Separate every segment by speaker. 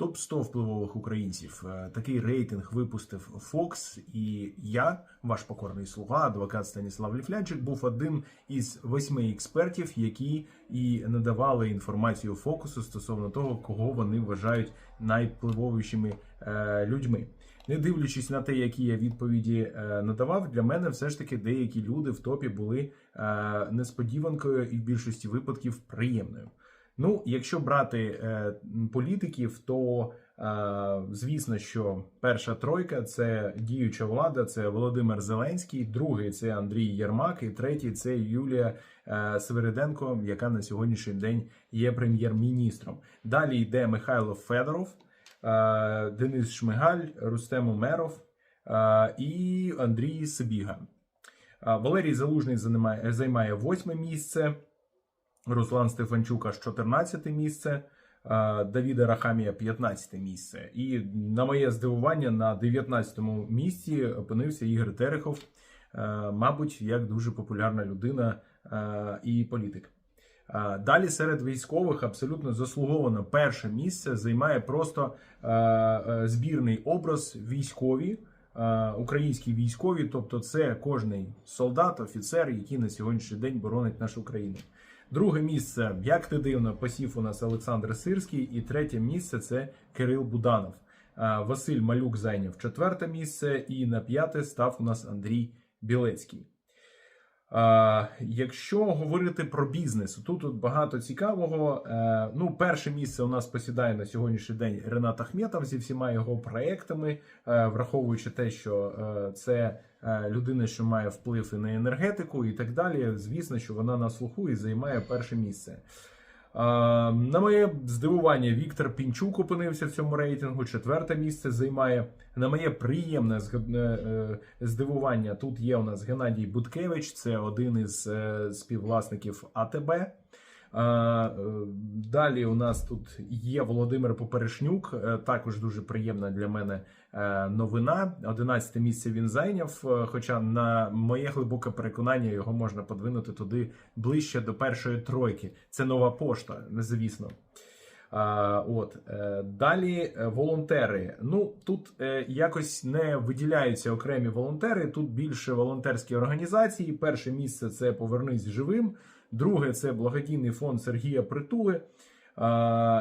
Speaker 1: Топ 100 впливових українців. Е, Такий рейтинг випустив Fox, і я, ваш покорний слуга, адвокат Станіслав Ліфлянчик, був одним із восьми експертів, які і надавали інформацію фокусу стосовно того, кого вони вважають найвпливовішими е, людьми. Не дивлячись на те, які я відповіді е, надавав, для мене все ж таки деякі люди в топі були несподіванкою і в більшості випадків приємною. Ну, якщо брати е, політиків, то е, звісно, що перша тройка це діюча влада, це Володимир Зеленський, другий це Андрій Єрмак, і третій це Юлія е, Свериденко, яка на сьогоднішній день є прем'єр-міністром. Далі йде Михайло Федоров, Денис Шмигаль, Рустем Умеров і Андрій Сибіга. Валерій Залужний займає восьме місце. Руслан Стефанчук аж 14 місце, Давіда Рахамія 15 місце. І на моє здивування, на 19-му місці опинився Ігор Терехов, е, мабуть, як дуже популярна людина е, і політик. Далі серед військових абсолютно заслуговано перше місце займає просто е, е, збірний образ військові. е, Українські військові, тобто це кожний солдат, офіцер, який на сьогоднішній день боронить нашу країну. Друге місце, як ти дивно, посів у нас Олександр Сирський, і третє місце це Кирил Буданов. Василь Малюк зайняв четверте місце, і на п'яте став у нас Андрій Білецький. А, якщо говорити про бізнес, тут, багато цікавого. Е, ну, перше місце у нас посідає на сьогоднішній день Ренат Ахметов зі всіма його проектами, е, враховуючи те, що е, це е, людина, що має вплив і на енергетику, і так далі. Звісно, що вона на слуху і займає перше місце. Е, на моє здивування, Віктор Пінчук опинився в цьому рейтингу. Четверте місце займає. На моє приємне е, е, здивування. Тут є у нас Геннадій Буткевич, це один із співвласників АТБ. Е, Далі у нас тут є Володимир Поперешнюк, е, також дуже приємна для мене е, новина. 11 місце він зайняв. Хоча, на моє глибоке переконання, його можна подвинути туди ближче до першої тройки. Це нова пошта, звісно. От е, далі е, волонтери. Ну тут е, якось не виділяються окремі волонтери. Тут більше волонтерські організації. Перше місце це Повернись живим. Друге це благодійний фонд Сергія Притули.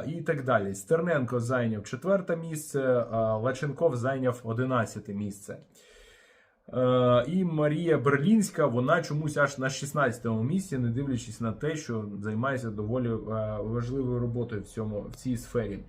Speaker 1: І так далі. Стерненко зайняв четверте місце, Лаченков зайняв одинадцяте місце. Е, і Марія Берлінська, вона чомусь аж на 16-му місці, не дивлячись на те, що займається доволі е, важливою роботою в цьому в цій сфері.